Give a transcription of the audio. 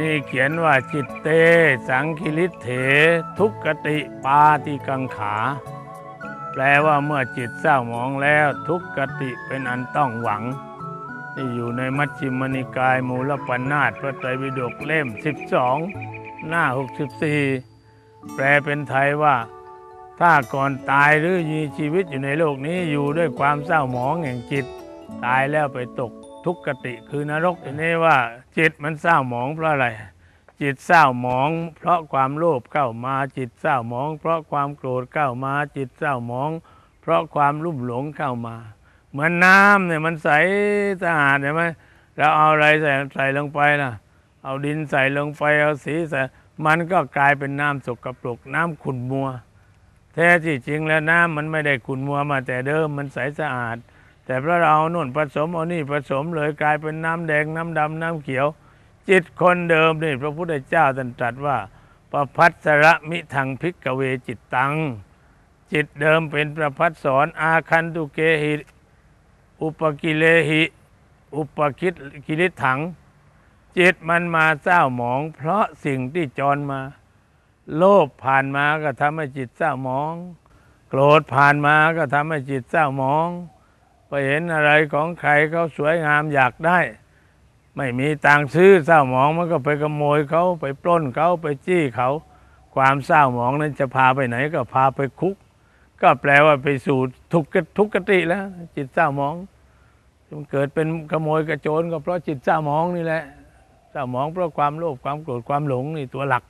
นี่เขียนว่าจิตเต สังคิริเถ ทุกขติปาติกังขา แปลว่าเมื่อจิตเศร้าหมองแล้วทุกขติเป็นอันต้องหวังนี่อยู่ในมัชฌิมนิกายมูลปัญนาตพระไตรปิฎกเล่ม 12 หน้า 64 แปลเป็นไทยว่า ถ้าก่อนตายหรือมีชีวิตอยู่ในโลกนี้อยู่ด้วยความเศร้าหมองแห่งจิต ตายแล้วไปตก ทุกขติคือนรกทีนี้ว่าจิตมันเศร้าหมองเพราะอะไร จิตเศร้าหมอง เพราะความโลภเข้ามาจิตเศร้าหมอง เพราะความโกรธเข้ามาจิตเศร้าหมอง เพราะความรุ่มหลงเข้ามา เหมือนน้ำเนี่ยมันใสสะอาดเห็นไหมเราเอาอะไรใส่ใส่ลงไปล่ะ เอาดินใส่ลงไปเอาสีใส่มันก็กลายเป็นน้ำสกปรกน้ำขุ่นมัว แท้ที่จริงแล้วน้ำมันไม่ได้ขุ่นมัวมาแต่เดิมมันใสสะอาด แต่เพราะเราเอานุ่นผสมเอานี่ผสมเลยกลายเป็นน้ำแดงน้ำดำน้ำเขียว จิตคนเดิมนี่พระพุทธเจ้าตรัสตรัสว่าประพัสระมิทังพิกเวจิตตัง จิตเดิมเป็นประพัดสอนอาคันตุเกหิอุปกิเลหิ อุปคิดกิริถัง จิตมันมาเศร้าหมอง เพราะสิ่งที่จรมา โลภผ่านมาก็ทำให้จิตเศร้าหมอง โกรธผ่านมาก็ทำให้จิตเศร้าหมอง ไปเห็นอะไรของใครเขาสวยงามอยากได้ ไม่มีตังค์ซื้อเศร้าหมองมันก็ไปขโมยเขาไปปล้นเขาไปจี้เขาความเศร้าหมองนั้นจะพาไปไหนก็พาไปคุก ก็แปลว่าไปสู่ทุกขทุกขติแล้ว จิตเศร้าหมองมันเกิดเป็นขโมยกระโจนก็เพราะจิตเศร้าหมองนี่แหละเศร้าหมองเพราะความโลภความโกรธความหลงนี่ตัวหลัก